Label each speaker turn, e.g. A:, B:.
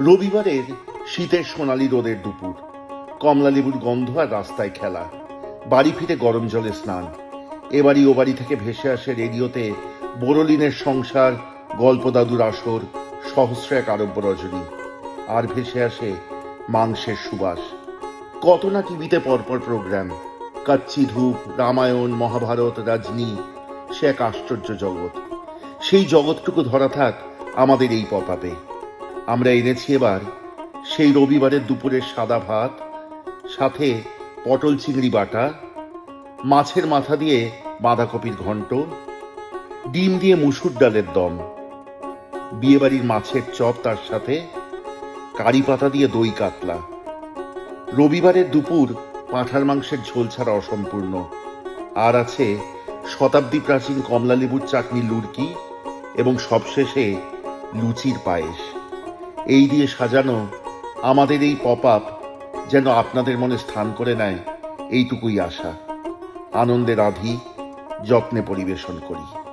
A: রবিবারের শীতের সোনালি রোদের দুপুর। কমলা লেবুর গন্ধ আর রাস্তায় খেলা। বাড়ি ফিরে গরম জলে স্নান। এ বাড়ি ও বাড়ি থেকে ভেসে আসে রেডিওতে বোরলিনের সংসার গল্প দাদুর আসর, সহস্র এক আরব্য রজনী। আর ভেসে আসে মাংসের সুবাস। কত না টিভিতে পরপর প্রোগ্রাম। কাচ্চি ধূপ, রামায়ণ, মহাভারত, রাজনী, সে এক আশ্চর্য জগৎ। সেই জগৎটুকু ধরা থাক আমাদের এই পপাপে আমরা এনেছি এবার সেই রবিবারের দুপুরের সাদা ভাত, সাথে পটল চিংড়ি বাটা, মাছের মাথা দিয়ে বাঁধাকপির ঘন্ট, ডিম দিয়ে মুসুর ডালের দম, বিয়েবাড়ির মাছের চপ তার সাথে, কারি পাতা দিয়ে দই কাতলা। রবিবারের দুপুর পাঁঠার মাংসের ঝোল ছাড়া অসম্পূর্ণ। আর আছে শতাব্দী প্রাচীন কমলা লেবুর চাটনি লুরকি এবং সবশেষে লুচির পায়েস। এই দিয়ে সাজানো আমাদের এই পপ আপ যেন আপনাদের মনে স্থান করে নেয়, এইটুকুই আশা। আনন্দের রাধি, যত্নে পরিবেশন করি।